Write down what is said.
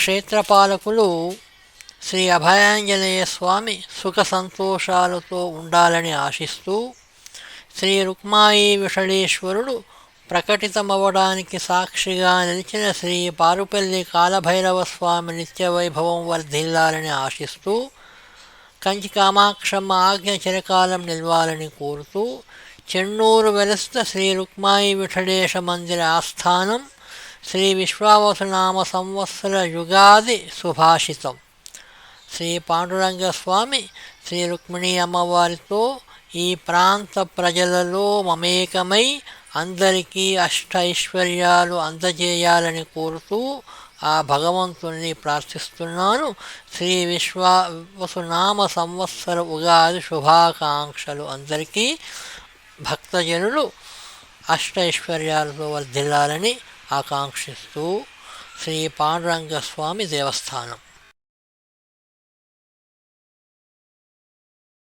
క్షేత్రపాలకులు శ్రీ అభయాంజనేయ స్వామి సుఖ సంతోషాలతో ఉండాలని ఆశిస్తూ శ్రీ రుక్మాయి విషళేశ్వరుడు ప్రకటితమవ్వడానికి సాక్షిగా నిలిచిన శ్రీ పారుపల్లి కాలభైరవ స్వామి నిత్య వైభవం వర్ధిల్లాలని ఆశిస్తూ కంచి కామాక్షమ్మ ఆజ్ఞ చిరకాలం నిలవాలని కోరుతూ చెన్నూరు వెలస్త శ్రీ రుక్మాయి విఠడేశ మందిర ఆస్థానం శ్రీ విశ్వావసునామ సంవత్సర యుగాది సుభాషితం. శ్రీ పాండురంగ స్వామి శ్రీ రుక్మిణీ అమ్మవారితో ఈ ప్రాంత ప్రజలలో మమేకమై అందరికీ అష్ట ఐశ్వర్యాలు అందజేయాలని కోరుతూ ఆ భగవంతుణ్ణి ప్రార్థిస్తున్నాను. శ్రీ విశ్వావసునామ సంవత్సర ఉగాది శుభాకాంక్షలు అందరికీ. భక్తజనులు అష్టైశ్వర్యాలతో వర్ధిల్లాలని ఆకాంక్షిస్తూ శ్రీ పాండురంగస్వామి దేవస్థానం.